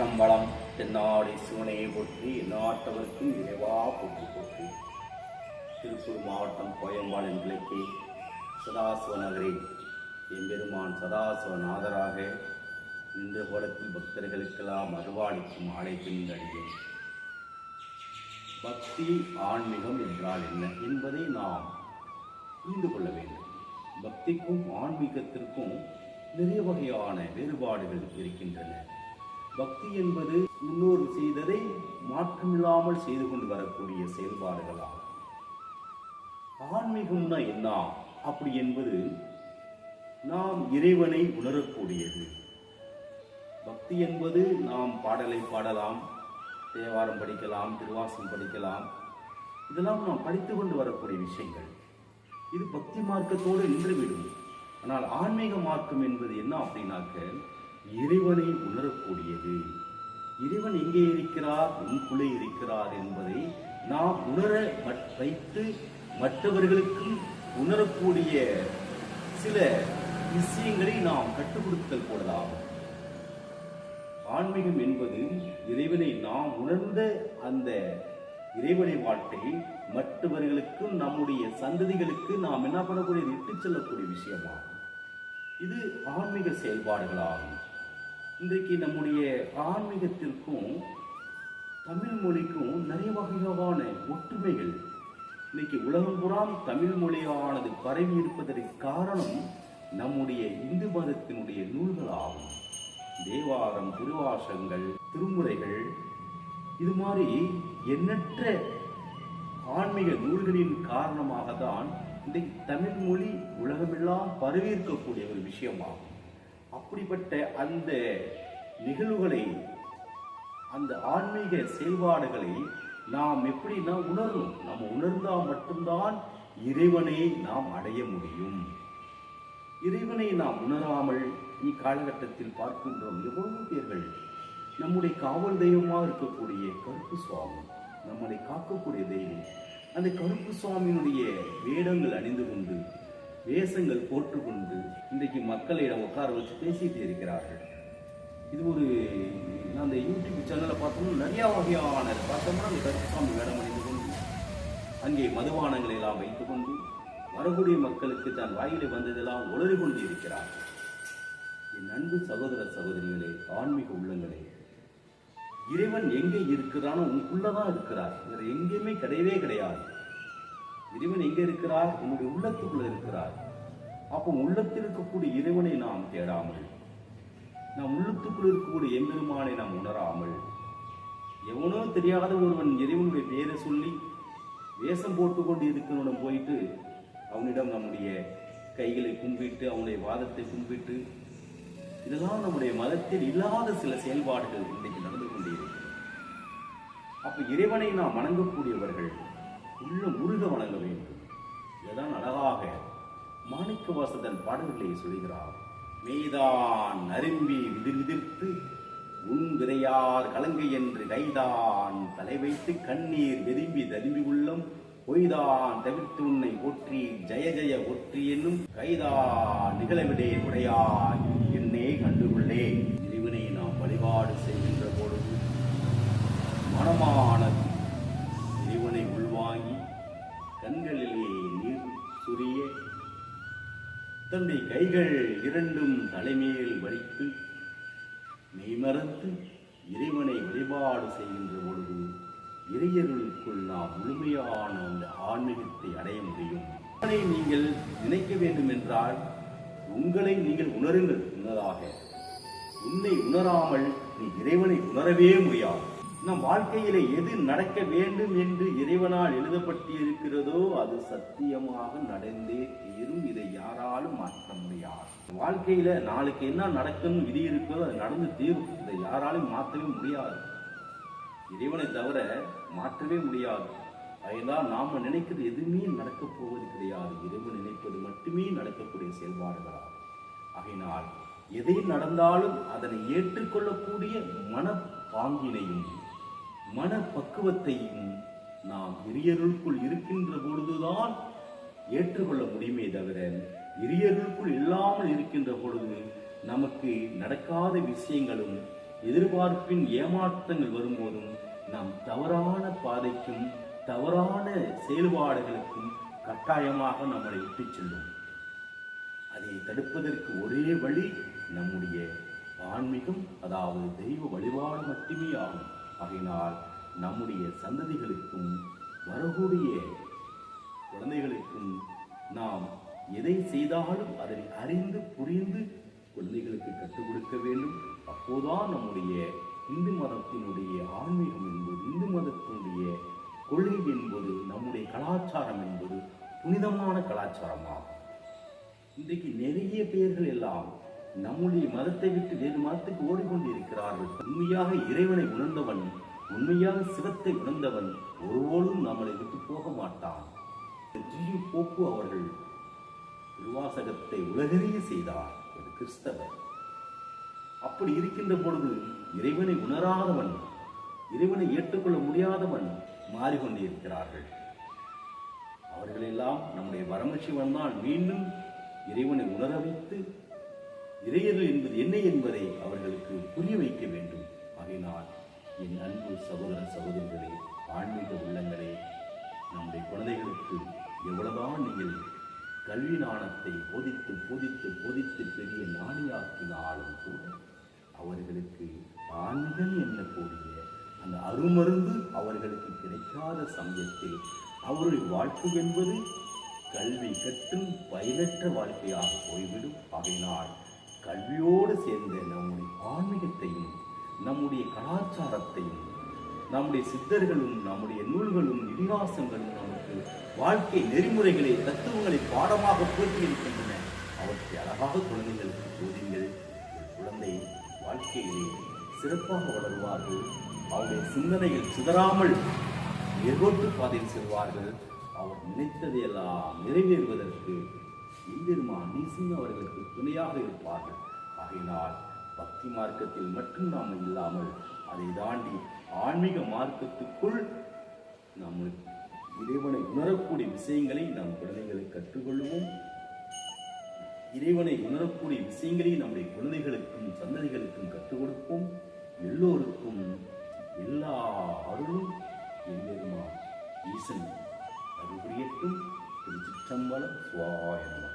திருச்சிற்றம்பலம் தென்னாடி சிவனையை போற்றி நாட்டவருக்கும் இறைவா போற்றி போற்றி. திருப்பூர் மாவட்டம் கோயம்பாளையம் கிழக்கே சதாசிவ நகரில் எம்பெருமான் சதாசிவ நாதராக இந்த கோலத்தில் பக்தர்களுக்கெல்லாம் அருவாளிக்கும் அழைப்பின் அடியேன் பக்தி ஆன்மீகம் என்றால் என்ன என்பதை நாம் புரிந்து கொள்ள வேண்டும். பக்திக்கும் ஆன்மீகத்திற்கும் நிறைய வகையான வேறுபாடுகள் இருக்கின்றன. பக்தி என்பது முன்னோர் செய்ததை மாற்றமில்லாமல் செய்து கொண்டு வரக்கூடிய செயல்பாடுகளாகும் ஆன்மீகம்னா என்ன? அப்படி என்பது நாம் இறைவனை உணரக்கூடியது. பக்தி என்பது நாம் பாடலை பாடலாம் தேவாரம் படிக்கலாம் திருவாசம் படிக்கலாம். இதெல்லாம் நாம் படித்து கொண்டு வரக்கூடிய விஷயங்கள். இது பக்தி மார்க்கத்தோடு நின்றுவிடும் ஆனால் ஆன்மீக மார்க்கம் என்பது என்ன அப்படின்னாக்க இறைவனை உணரக்கூடியது. இறைவன் எங்கே இருக்கிறார்? உன்குள்ளே இருக்கிறார் என்பதை நாம் உணர வைத்து மற்றவர்களுக்கும் உணரக்கூடிய சில விஷயங்களை நாம் கற்றுக் கொடுத்தல் போலதாகும். ஆன்மீகம் என்பது இறைவனை நாம் உணர்ந்த அந்த இறைவனை வாழ்க்கை மற்றவர்களுக்கும் நம்முடைய சந்ததிகளுக்கு நாம் என்ன பண்ணக்கூடிய? இட்டுச் செல்லக்கூடிய விஷயமாகும். இது ஆன்மீக செயல்பாடுகளாகும். இன்றைக்கு நம்முடைய ஆன்மீகத்திற்கும் தமிழ் மொழிக்கும் நிறைய வகையான ஒற்றுமைகள். இன்னைக்கு உலகம் புறாம் தமிழ் மொழியானது பரவி இருப்பதற்கு காரணம் நம்முடைய இந்து மதத்தினுடைய நூல்களாகும். தேவாரம் திருவாசங்கள் திருமுறைகள். இது மாதிரி எண்ணற்ற ஆன்மீக நூல்களின் காரணமாக தான் இன்றைக்கு தமிழ் மொழி உலகமெல்லாம் பரவி இருக்கக்கூடிய ஒரு விஷயமாகும். அப்படிப்பட்ட அந்த நிகழ்வுகளை அந்த ஆன்மீக செயல்பாடுகளை நாம் எப்படின்னா உணரணும். நம்ம உணர்ந்தால் மட்டும்தான் இறைவனை நாம் அடைய முடியும். இறைவனை நாம் உணராமல் இக்காலகட்டத்தில் பார்க்கின்றோம். எவ்வளவு பேர்கள் நம்முடைய காவல் தெய்வமாக இருக்கக்கூடிய கருப்பு சுவாமி நம்மளை காக்கக்கூடிய தெய்வம். அந்த கருப்பு சுவாமியினுடைய வேடங்கள் அணிந்து கொண்டு வேஷங்கள் போட்டுக்கொண்டு இன்றைக்கு மக்களிடம் உட்கார வச்சு பேசிட்டு இருக்கிறார்கள். இது ஒரு நான் அந்த யூடியூப் சேனலில் பார்த்தோம்னா நிறைய வகையான பார்த்தோம்னா அந்த கருப்புசாமி வேடம் அணிந்து கொண்டு அங்கே மதுபானங்களை எல்லாம் வைத்துக்கொண்டு வரக்கூடிய மக்களுக்கு தன் வாயிலே வந்ததெல்லாம் உளறி கொண்டு இருக்கிறார் என் அன்பு சகோதர சகோதரிகளே ஆன்மீக உள்ளங்களே இறைவன் எங்கே இருக்கிறானோ உனக்குள்ளதான் இருக்கிறார். வேறு எங்கேயுமே கிடையவே கிடையாது. இறைவன் எங்கே இருக்கிறார்? உன்னுடைய உள்ளத்துக்குள்ள இருக்கிறார். அப்போ உள்ளத்தில் இருக்கக்கூடிய இறைவனை நாம் தேடாமல் நாம் உள்ளத்துக்குள் இருக்கக்கூடிய எம்பெருமானை நாம் உணராமல் எவனோ தெரியாத ஒருவன் இறைவனுடைய பேரை சொல்லி வேஷம் போட்டுக்கொண்டு இருக்கிறவனிடம் போயிட்டு அவனிடம் நம்முடைய கைகளை கும்பிட்டு அவனுடைய வாதத்தை கும்பிட்டு இதெல்லாம் நம்முடைய மதத்தில் இல்லாத சில செயல்பாடுகள் இன்றைக்கு நடந்து கொண்டிருக்கிறது. அப்ப இறைவனை நாம் வணங்கக்கூடியவர்கள் உள்ள முருக வணங்க வேண்டும். பாடல்களை சொல்கிறார் மெய்தான் அரும்பி விதிர்விதிர்த்து உன் விதையார் கலங்கை என்று கைதான். தலை வைத்து கண்ணீர் வெதும்பி ததும்பி உள்ளம் பொய்தான் தவிர்த்து உன்னை ஒற்றி ஜெய ஜெய ஒற்றி என்னும் கைதா நிகழவிடே உடையாய். என்னே கண்டுகொள்ளே இறைவனை நாம் வழிபாடு செய்கின்ற பொழுது மனமானது தன்னுடைய கைகள் இரண்டும் தலைமையில் வலித்து மெய்மறந்து இறைவனை வழிபாடு செய்கின்ற பொழுது இறையர்களுக்குள் நாம் முழுமையான அந்த ஆன்மீகத்தை அடைய முடியும். இறைவனை நீங்கள் நினைக்க வேண்டும் என்றால் உங்களை நீங்கள் உணருங்கள் முன்னதாக. உன்னை உணராமல் நீ இறைவனை உணரவே முடியாது. நம் வாழ்க்கையில எது நடக்க வேண்டும் என்று இறைவனால் எழுதப்பட்டு இருக்கிறதோ அது சத்தியமாக நடந்தே தீரும். இதை யாராலும் மாற்ற முடியாது. வாழ்க்கையில நாளைக்கு என்ன நடக்கணும் விதி இருக்கோ அது நடந்து தீரும். இதை யாராலும் மாற்றவே முடியாது. இறைவனை தவிர மாற்றவே முடியாது. அதனால் நாம நினைக்கிறது எதுவுமே நடக்கப் போவது கிடையாது. இறைவன் நினைப்பது மட்டுமே நடக்கக்கூடிய செயல்பாடுகளாகும். ஆகையினால் எதை நடந்தாலும் அதனை ஏற்றுக்கொள்ளக்கூடிய மனப்பாங்கினையும் மனப்பக்குவத்தையும் நாம் இரியருக்குள் இருக்கின்ற பொழுதுதான் ஏற்றுக்கொள்ள முடியுமே தவிர இரியருக்குள் இல்லாமல் இருக்கின்ற பொழுது நமக்கு நடக்காத விஷயங்களும் எதிர்பார்ப்பின் ஏமாற்றங்கள் வரும்போதும் நாம் தவறான பாதைக்கும் தவறான செயல்பாடுகளுக்கும் கட்டாயமாக நம்மளை இட்டுச் செல்லும். அதை தடுப்பதற்கு ஒரே வழி நம்முடைய ஆன்மீகம் அதாவது தெய்வ வழிபாடு மட்டுமே ஆகும். ஆகினால் நம்முடைய சந்ததிகளுக்கும் வரக்கூடிய குழந்தைகளுக்கும் நாம் எதை செய்தாலும் அதனை அறிந்து புரிந்து குழந்தைகளுக்கு கற்றுக் கொடுக்க வேண்டும். அப்போதான் நம்முடைய இந்து மதத்தினுடைய ஆன்மீகம் என்பது இந்து மதத்தினுடைய கொள்கை என்பது நம்முடைய கலாச்சாரம் என்பது புனிதமான கலாச்சாரமாகும். இன்றைக்கு நிறைய பேர்கள் எல்லாம் நம்முடைய மதத்தை விட்டு வேறு மதத்துக்கு ஓடிக்கொண்டிருக்கிறார்கள். உண்மையாக இறைவனை உணர்ந்தவன் உண்மையாக சிவத்தை உணர்ந்தவன் ஒருபோதும் நம்மளை விட்டு போக மாட்டான். ஜியு போப்பு அவர்கள் திருவாசகத்தை உலகறிய செய்தார் ஒரு கிறிஸ்தவர். அப்படி இருக்கின்ற பொழுது இறைவனை உணராதவன் இறைவனை ஏற்றுக்கொள்ள முடியாதவன் மாறிக்கொண்டிருக்கிறார்கள். அவர்களெல்லாம் நம்முடைய பரமசிவன் தான். மீண்டும் இறைவனை உணர வைத்து இறையர்கள் என்பது என்ன என்பதை அவர்களுக்கு புரிய வைக்க வேண்டும். ஆகினால் என் அன்பு சகோதர சகோதரிகளே ஆன்மீக உள்ளங்களே நம்முடைய குழந்தைகளுக்கு எவ்வளவுதான் நீங்கள் கல்வி நாணத்தை போதித்து போதித்து போதித்து பெரிய ஞானியாக்கினாலும் கூட அவர்களுக்கு ஆண்கள் கூடிய அந்த அருமருந்து அவர்களுக்கு கிடைக்காத சமயத்தில் அவருடைய வாழ்க்கை என்பது கல்வி கற்றும் பயனற்ற வாழ்க்கையாக போய்விடும். ஆகையினால் கல்வியோடு சேர்ந்த நம்முடைய ஆன்மீகத்தையும் நம்முடைய கலாச்சாரத்தையும் நம்முடைய சித்தர்களும் நம்முடைய நூல்களும் இதிகாசங்களும் நமக்கு வாழ்க்கை நெறிமுறைகளை தத்துவங்களை பாடமாக போற்றி இருக்கின்றன அவற்றை அழகாக குழந்தைகளுக்கு போதிங்கள். குழந்தை வாழ்க்கையிலே சிறப்பாக வளருவார்கள். அவருடைய சிந்தனையில் சிதறாமல் எகோட்டு பாதையில் செல்வார்கள். அவர் நினைத்ததையெல்லாம் நிறைவேறுவதற்கு எம்பெருமான் நீசிங்க அவர்களுக்கு துணையாக இருப்பார்கள். ஆகையினால் பக்தி மார்க்கத்தில் மட்டும் நாம் இல்லாமல் அதை தாண்டி ஆன்மீக மார்க்கத்துக்குள் நாம் இறைவனை உணரக்கூடிய விஷயங்களை நம் குழந்தைகளை கற்றுக்கொள்வோம். இறைவனை உணரக்கூடிய விஷயங்களை நம்முடைய குழந்தைகளுக்கும் சந்ததிகளுக்கும் கற்றுக் கொடுப்போம் எல்லோருக்கும் எல்லா அருளும் எம்பெருமான் ஈசன் அருள் புரியட்டும். திருச்சிற்றம்பலம் சுவாயனம்